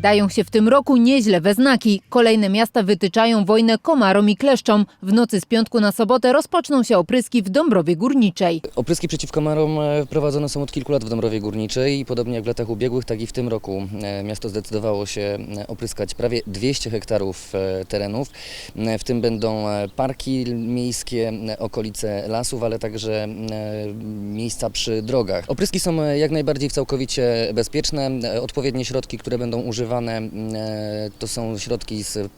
Dają się w tym roku nieźle we znaki. Kolejne miasta wytyczają wojnę komarom i kleszczom. W nocy z piątku na sobotę rozpoczną się opryski w Dąbrowie Górniczej. Opryski przeciw komarom e, prowadzone są od kilku lat w Dąbrowie Górniczej i podobnie jak w latach ubiegłych, tak i w tym roku e, miasto zdecydowało się e, opryskać prawie 200 hektarów terenów. W tym będą parki miejskie, okolice lasów, ale także miejsca przy drogach. Opryski są jak najbardziej całkowicie bezpieczne. Odpowiednie środki, które będą używane, e, to są środki z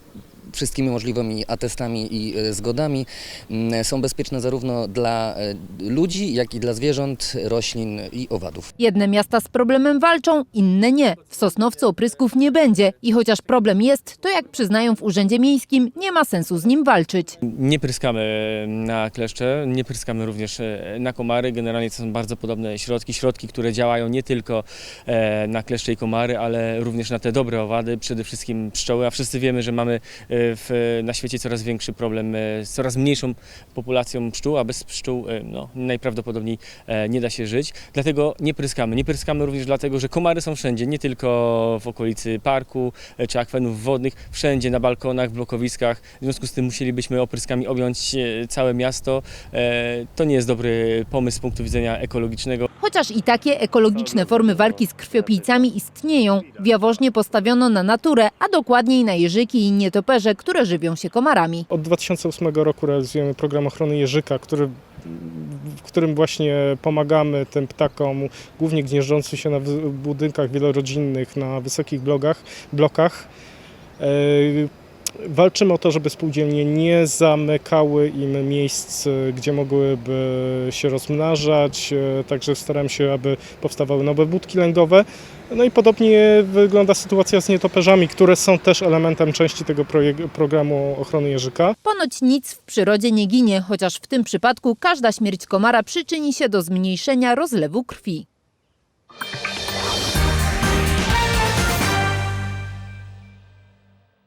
wszystkimi możliwymi atestami i e, zgodami. Mm, Są bezpieczne zarówno dla e, ludzi, jak i dla zwierząt, roślin i owadów. Jedne miasta z problemem walczą, inne nie. W Sosnowcu oprysków nie będzie i chociaż problem jest, to jak przyznają w Urzędzie Miejskim, nie ma sensu z nim walczyć. Nie pryskamy na kleszcze, nie pryskamy również e, na komary. Generalnie to są bardzo podobne środki. Środki, które działają nie tylko na kleszcze i komary, ale również na te dobre owady, przede wszystkim pszczoły. A wszyscy wiemy, że mamy e, w, na świecie coraz większy problem e, z coraz mniejszą populacją pszczół, a bez pszczół e, no, najprawdopodobniej e, nie da się żyć. Dlatego nie pryskamy. Nie pryskamy również dlatego, że komary są wszędzie, nie tylko w okolicy parku e, czy akwenów wodnych, wszędzie na balkonach, blokowiskach. W związku z tym musielibyśmy opryskami objąć e, całe miasto. E, To nie jest dobry pomysł z punktu widzenia ekologicznego. Chociaż i takie ekologiczne formy walki z krwiopijcami istnieją, w Jaworznie postawiono na naturę, a dokładniej na jeżyki i nietoperze, które żywią się komarami. Od 2008 roku realizujemy program ochrony jeżyka, który, w którym właśnie pomagamy tym ptakom, głównie gnieżdżącym się na budynkach wielorodzinnych, na wysokich blokach. blokach. Walczymy o to, żeby spółdzielnie nie zamykały im miejsc, e, gdzie mogłyby się rozmnażać, e, także staramy się, aby powstawały nowe budki lęgowe. No i podobnie wygląda sytuacja z nietoperzami, które są też elementem części tego programu ochrony jeżyka. Ponoć nic w przyrodzie nie ginie, chociaż w tym przypadku każda śmierć komara przyczyni się do zmniejszenia rozlewu krwi.